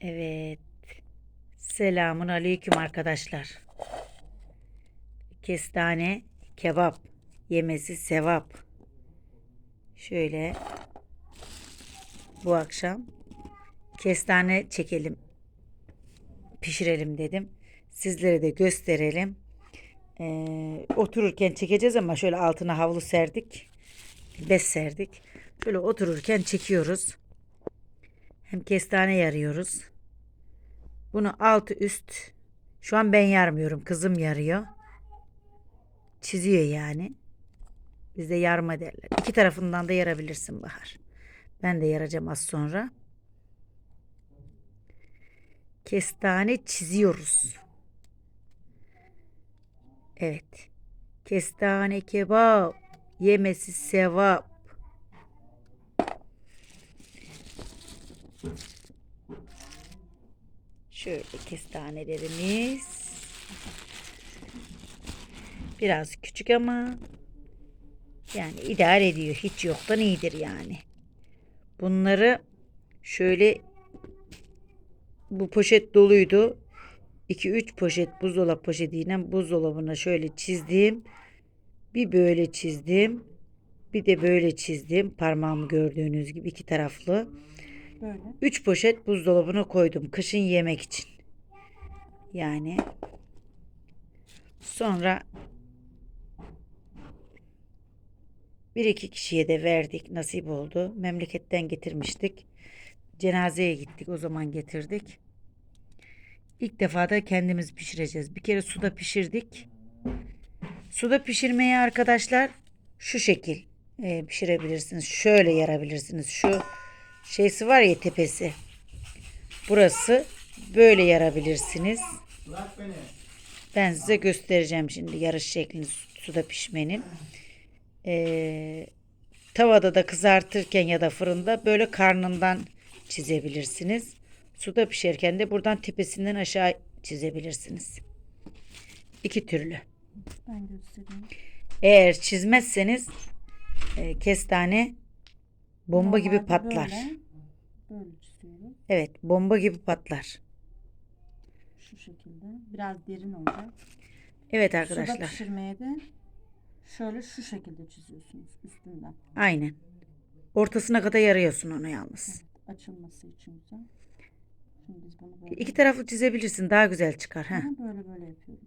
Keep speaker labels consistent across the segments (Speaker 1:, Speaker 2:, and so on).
Speaker 1: Evet. Selamun aleyküm arkadaşlar. Kestane kebap yemesi sevap. Şöyle bu akşam kestane çekelim. Pişirelim dedim. Sizlere de gösterelim. Ee, otururken çekeceğiz ama şöyle altına havlu serdik. Bez serdik. Şöyle otururken çekiyoruz. Hem kestane yarıyoruz. Bunu altı üst. Şu an ben yarmıyorum. Kızım yarıyor. Çiziyor yani. Bizde yarma derler. İki tarafından da yarabilirsin Bahar. Ben de yaracağım az sonra. Kestane çiziyoruz. Evet. Kestane kebap. Yemesi sevap. Şöyle kestanelerimiz. Biraz küçük ama yani idare ediyor. Hiç yoktan iyidir yani. Bunları şöyle bu poşet doluydu. 2-3 poşet buzdolabı poşetiyle buzdolabına şöyle çizdim. Bir böyle çizdim. Bir de böyle çizdim. Parmağımı gördüğünüz gibi iki taraflı.
Speaker 2: Böyle.
Speaker 1: 3 poşet buzdolabına koydum kışın yemek için. Yani sonra bir iki kişiye de verdik nasip oldu. Memleketten getirmiştik. Cenazeye gittik o zaman getirdik. İlk defa da kendimiz pişireceğiz. Bir kere suda pişirdik. Suda pişirmeyi arkadaşlar şu şekil e, pişirebilirsiniz. Şöyle yarabilirsiniz. Şu şeysi var ya tepesi. Burası böyle yarabilirsiniz.
Speaker 3: Bırak beni.
Speaker 1: Ben size göstereceğim şimdi yarış şeklini su- suda pişmenin. Ee, tavada da kızartırken ya da fırında böyle karnından çizebilirsiniz. Suda pişerken de buradan tepesinden aşağı çizebilirsiniz. İki türlü.
Speaker 2: Ben göstereyim.
Speaker 1: Eğer çizmezseniz e, kestane bomba gibi patlar.
Speaker 2: Böyle, böyle çiziyoruz.
Speaker 1: Evet, bomba gibi patlar.
Speaker 2: Şu şekilde. Biraz derin olacak.
Speaker 1: Evet
Speaker 2: Suda
Speaker 1: arkadaşlar.
Speaker 2: pişirmeye de şöyle şu şekilde çiziyorsunuz üstünden.
Speaker 1: Aynen. Ortasına kadar yarıyorsun onu yalnız.
Speaker 2: Açılması için güzel. Şimdi biz bunu böyle,
Speaker 1: İki taraflı çizebilirsin. Daha güzel çıkar. ha.
Speaker 2: Böyle böyle yapıyorum.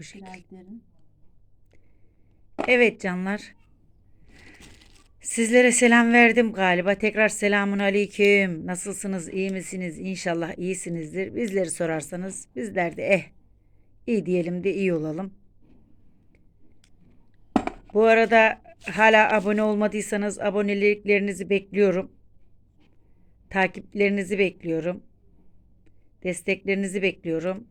Speaker 1: O şekil.
Speaker 2: Biraz derin.
Speaker 1: Evet canlar. Sizlere selam verdim galiba. Tekrar selamun aleyküm. Nasılsınız? iyi misiniz? İnşallah iyisinizdir. Bizleri sorarsanız bizler de eh iyi diyelim de iyi olalım. Bu arada hala abone olmadıysanız aboneliklerinizi bekliyorum. Takiplerinizi bekliyorum. Desteklerinizi bekliyorum.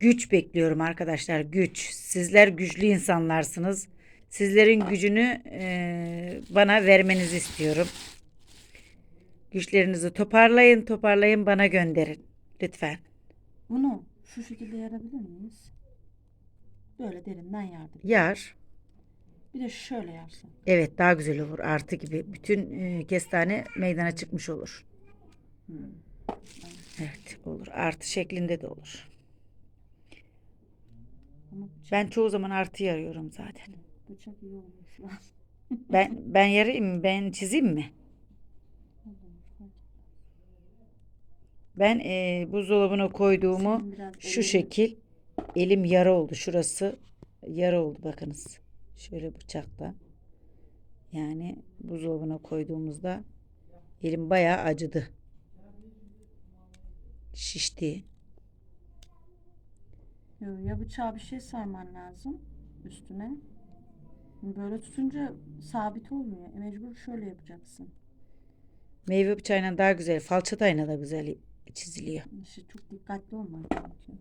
Speaker 1: Güç bekliyorum arkadaşlar. Güç. Sizler güçlü insanlarsınız. Sizlerin gücünü eee, bana vermenizi istiyorum. Güçlerinizi toparlayın, toparlayın bana gönderin. Lütfen.
Speaker 2: Bunu şu şekilde yarabilir miyiz? Böyle derinden yardım.
Speaker 1: Yar.
Speaker 2: Bir de şöyle yarsan.
Speaker 1: Evet daha güzel olur. Artı gibi. Bütün eee, kestane meydana çıkmış olur.
Speaker 2: Hmm.
Speaker 1: Evet olur. Artı şeklinde de olur. Ben çoğu zaman artı yarıyorum zaten.
Speaker 2: Bıçak iyi olmuş lazım.
Speaker 1: Ben ben yarayım mı? Ben çizeyim mi? Ben eee buzdolabına koyduğumu şu şekil elim yara oldu. Şurası yara oldu bakınız. Şöyle bıçakla. Yani buzdolabına koyduğumuzda elim bayağı acıdı. Şişti.
Speaker 2: Ya bıçağa bir şey sarman lazım üstüne. Böyle tutunca sabit olmuyor. E, Mecbur şöyle yapacaksın.
Speaker 1: Meyve bıçağıyla daha güzel, falçatayla da güzel çiziliyor.
Speaker 2: İşte çok dikkatli olman gerekiyor.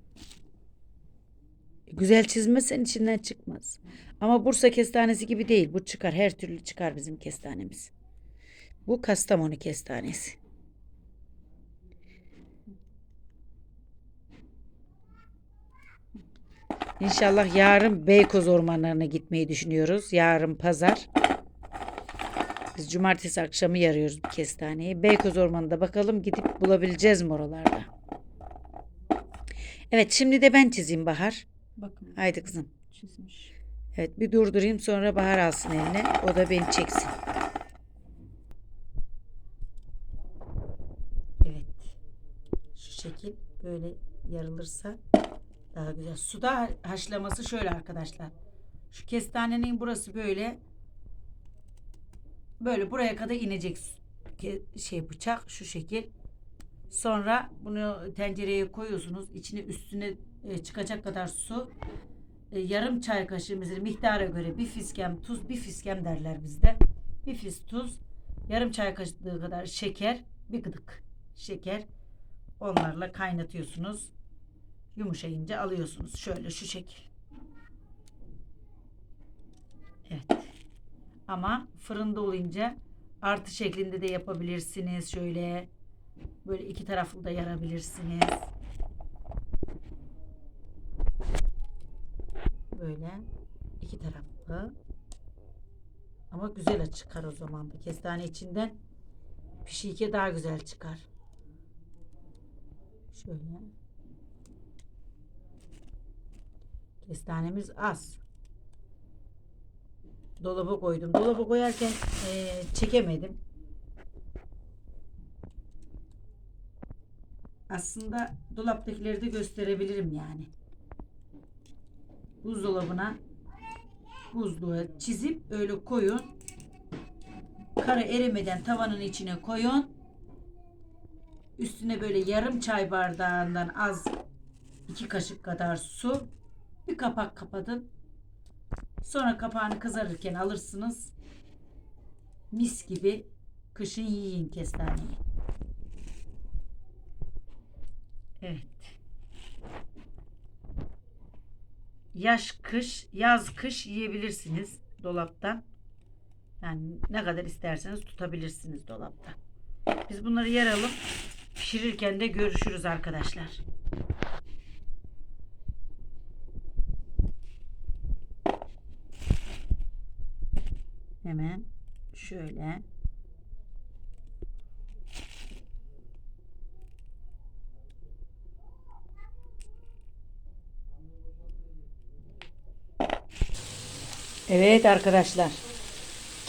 Speaker 1: Güzel çizmezsen içinden çıkmaz. Ama Bursa kestanesi gibi değil. Bu çıkar. Her türlü çıkar bizim kestanemiz. Bu Kastamonu kestanesi. İnşallah yarın Beykoz ormanlarına gitmeyi düşünüyoruz. Yarın pazar. Biz cumartesi akşamı yarıyoruz bu kestaneyi. Beykoz Ormanı'nda bakalım gidip bulabileceğiz mi oralarda? Evet şimdi de ben çizeyim Bahar.
Speaker 2: Bakın
Speaker 1: Haydi kızım.
Speaker 2: çizmiş.
Speaker 1: Evet bir durdurayım sonra Bahar alsın eline. O da beni çeksin. Evet. Şu şekil böyle yarılırsa daha güzel. Suda haşlaması şöyle arkadaşlar. Şu kestanenin burası böyle böyle buraya kadar inecek şey bıçak şu şekil. Sonra bunu tencereye koyuyorsunuz. İçine üstüne e, çıkacak kadar su. E, yarım çay kaşığı mesela miktara göre bir fiskem tuz, bir fiskem derler bizde. Bir fis tuz, yarım çay kaşığı kadar şeker, bir gıdık şeker. Onlarla kaynatıyorsunuz. Yumuşayınca alıyorsunuz. Şöyle şu şekil. Evet. Ama fırında olunca artı şeklinde de yapabilirsiniz. Şöyle böyle iki taraflı da yarabilirsiniz. Böyle iki taraflı. Ama güzel çıkar o zaman da. Kestane içinden pişiyke daha güzel çıkar. Şöyle. Kestanemiz az. Dolaba koydum. Dolaba koyarken eee, çekemedim. Aslında dolaptakileri de gösterebilirim yani buzdolabına buzluğa çizip öyle koyun. Kara erimeden tavanın içine koyun. Üstüne böyle yarım çay bardağından az iki kaşık kadar su. Bir kapak kapatın. Sonra kapağını kızarırken alırsınız. Mis gibi kışın yiyin kestaneyi. Evet. Yaş kış, yaz kış yiyebilirsiniz dolaptan. Yani ne kadar isterseniz tutabilirsiniz dolapta. Biz bunları yaralım. Pişirirken de görüşürüz arkadaşlar. Hemen şöyle Evet arkadaşlar.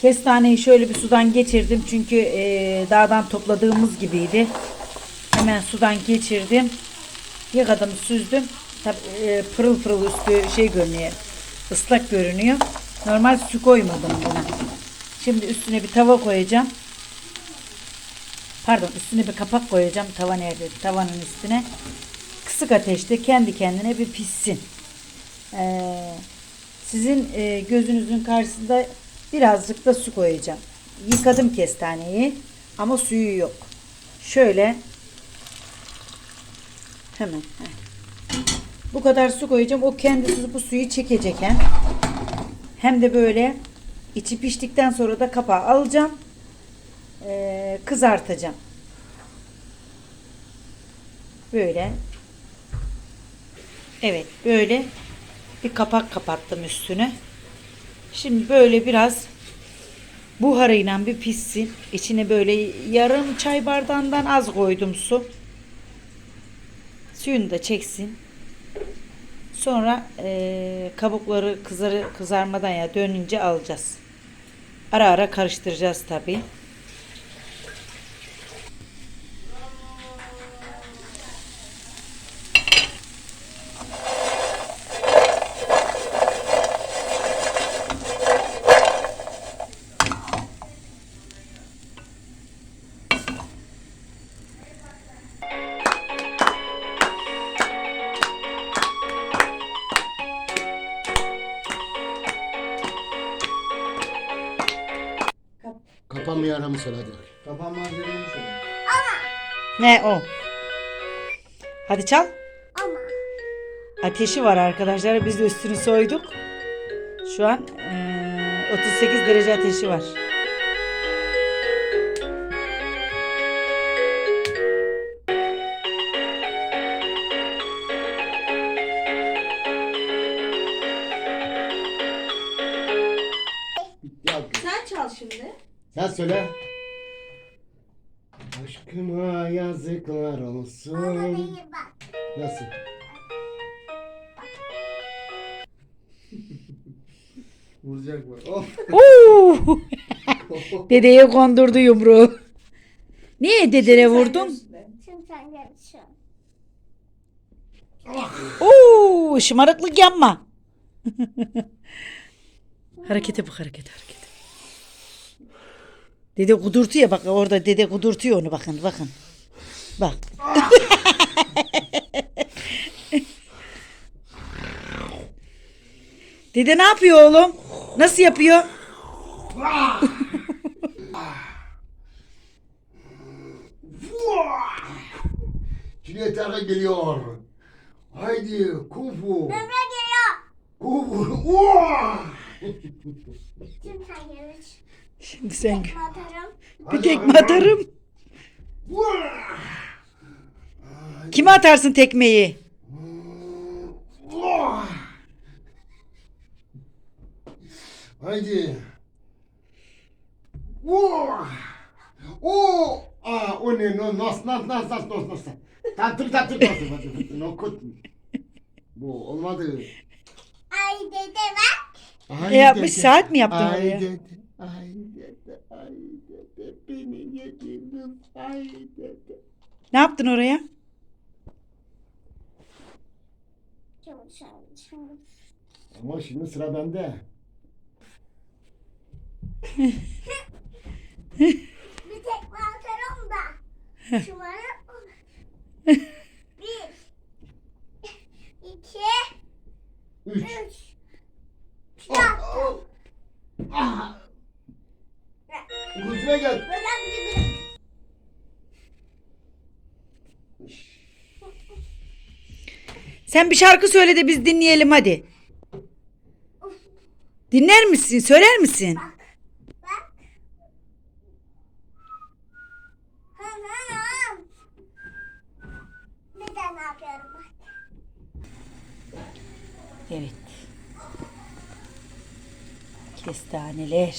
Speaker 1: Kestaneyi şöyle bir sudan geçirdim. Çünkü eee, dağdan topladığımız gibiydi. Hemen sudan geçirdim. Yıkadım, süzdüm. Tabii eee, pırıl pırıl üstü şey görünüyor. ıslak görünüyor. Normal su koymadım buna. Şimdi üstüne bir tava koyacağım. Pardon üstüne bir kapak koyacağım. Tava nerede? Tavanın üstüne. Kısık ateşte kendi kendine bir pişsin. Eee sizin e, gözünüzün karşısında birazcık da su koyacağım. Yıkadım kestaneyi ama suyu yok. Şöyle hemen bu kadar su koyacağım. O kendisi bu suyu çekecek hem. Hem de böyle içi piştikten sonra da kapağı alacağım. Ee, kızartacağım. Böyle. Evet böyle bir kapak kapattım üstüne. Şimdi böyle biraz buharıyla bir pişsin. İçine böyle yarım çay bardağından az koydum su. Suyunu da çeksin. Sonra eee, kabukları kızarı, kızarmadan ya dönünce alacağız. Ara ara karıştıracağız tabii.
Speaker 3: Kapanmaya aramızsın hadi.
Speaker 4: Kapan malzemeni söyle.
Speaker 1: Ne o? Hadi çal. Ateşi var arkadaşlar. Biz de üstünü soyduk. Şu an eee, 38 derece ateşi var.
Speaker 2: Sen
Speaker 3: söyle. Aşkıma yazıklar olsun.
Speaker 4: Bana değil bak.
Speaker 3: Nasıl? Vuracak mı? Of.
Speaker 1: Oo! Dedeye kondurdu yumruğu. Niye dedene vurdun?
Speaker 4: Şimdi sen yarışıyorsun.
Speaker 1: Oo, şımarıklık yapma. harekete bak hareket hareket. Dede kudurtuyor bak orada dede kudurtuyor onu bakın bakın. Bak. dede ne yapıyor oğlum? Nasıl yapıyor?
Speaker 3: Cüneyt Arka geliyor. Haydi kufu.
Speaker 4: Emre geliyor.
Speaker 3: Kufu.
Speaker 4: Şimdi sen yarış.
Speaker 1: Şimdi sen
Speaker 4: Tekme atarım.
Speaker 1: bir tekme atarım. Kime atarsın tekmeyi?
Speaker 3: Haydi. Uaa! O, aa, o ne? No, nos, nos, nos, nos, nos, nos. Tatır, tatır, tatır, tatır. No, kut. Bu olmadı.
Speaker 4: Ay dede bak.
Speaker 3: Ay
Speaker 1: Ne yapmış,
Speaker 3: dede,
Speaker 1: saat mi yaptın
Speaker 3: ay
Speaker 1: oraya?
Speaker 3: Dede, ay dede, ay dede, beni yediniz, ay dede.
Speaker 1: Ne yaptın oraya?
Speaker 3: Ama şimdi sıra bende.
Speaker 4: Bir tekme atarım da. Şumarı
Speaker 1: Sen bir şarkı söyle de biz dinleyelim hadi. Dinler misin? Söyler misin? Evet. Kestaneler.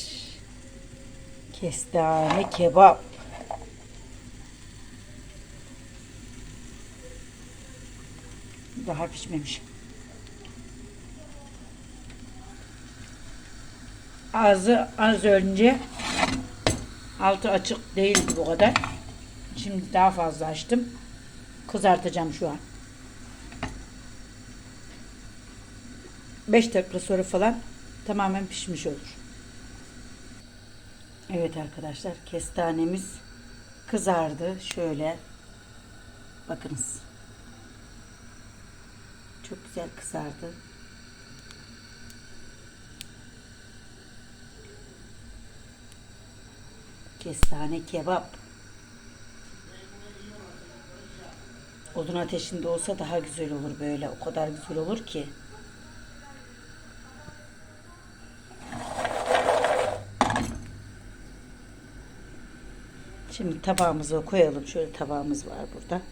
Speaker 1: Kestane kebap. Daha pişmemiş. Ağzı az önce altı açık değildi bu kadar. Şimdi daha fazla açtım. Kızartacağım şu an. 5 dakika sonra falan tamamen pişmiş olur. Evet arkadaşlar kestanemiz kızardı. Şöyle bakınız. Çok güzel kızardı. Kestane kebap. Odun ateşinde olsa daha güzel olur böyle. O kadar güzel olur ki. Şimdi tabağımıza koyalım. Şöyle tabağımız var burada.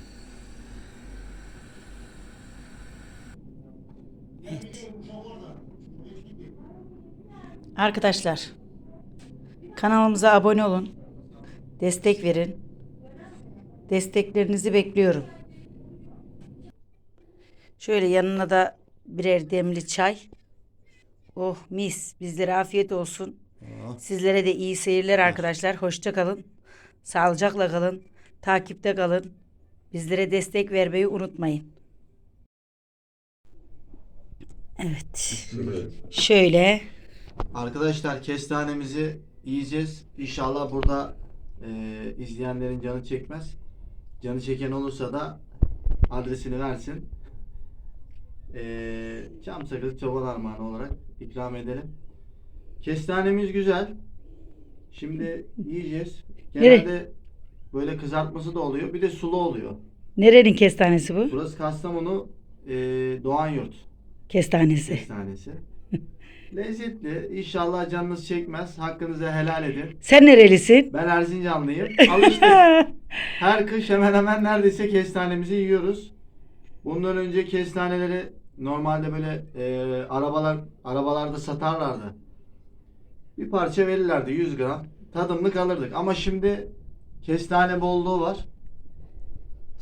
Speaker 1: Evet. Arkadaşlar kanalımıza abone olun. Destek verin. Desteklerinizi bekliyorum. Şöyle yanına da birer demli çay. Oh mis. Bizlere afiyet olsun. Sizlere de iyi seyirler arkadaşlar. Hoşça kalın. Sağlıcakla kalın. Takipte kalın. Bizlere destek vermeyi unutmayın. Evet. Şöyle.
Speaker 5: Arkadaşlar kestanemizi yiyeceğiz. İnşallah burada e, izleyenlerin canı çekmez. Canı çeken olursa da adresini versin. E, çam sakızı çoban armağanı olarak ikram edelim. Kestanemiz güzel. Şimdi yiyeceğiz. Genelde böyle kızartması da oluyor. Bir de sulu oluyor.
Speaker 1: Nerenin kestanesi bu?
Speaker 5: Burası Kastamonu e, Doğanyurt
Speaker 1: Kestanesi.
Speaker 5: kestanesi. Lezzetli. İnşallah canınız çekmez. Hakkınızı helal edin.
Speaker 1: Sen nerelisin?
Speaker 5: Ben Erzincanlıyım. Alıştık. Her kış hemen hemen neredeyse kestanemizi yiyoruz. Bundan önce kestaneleri normalde böyle e, arabalar arabalarda satarlardı. Bir parça verirlerdi 100 gram. tadımlık alırdık. Ama şimdi kestane bolluğu var.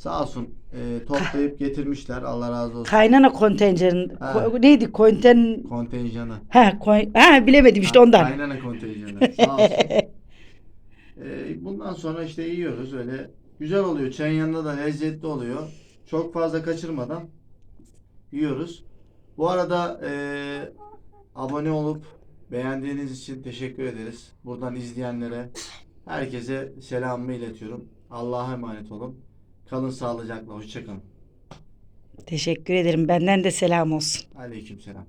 Speaker 5: Sağ olsun e, toplayıp getirmişler. Allah razı olsun.
Speaker 1: Kaynana kontenjanı.
Speaker 5: Ha.
Speaker 1: ko- neydi? Konten...
Speaker 5: Kontenjanı.
Speaker 1: Ha, koy... ha bilemedim işte ondan.
Speaker 5: Kaynana kontenjanı. Sağ olsun. E, bundan sonra işte yiyoruz öyle. Güzel oluyor. Çayın yanında da lezzetli oluyor. Çok fazla kaçırmadan yiyoruz. Bu arada e, abone olup beğendiğiniz için teşekkür ederiz. Buradan izleyenlere herkese selamımı iletiyorum. Allah'a emanet olun. Kalın sağlıcakla. Hoşçakalın.
Speaker 1: Teşekkür ederim. Benden de selam olsun.
Speaker 5: Aleykümselam.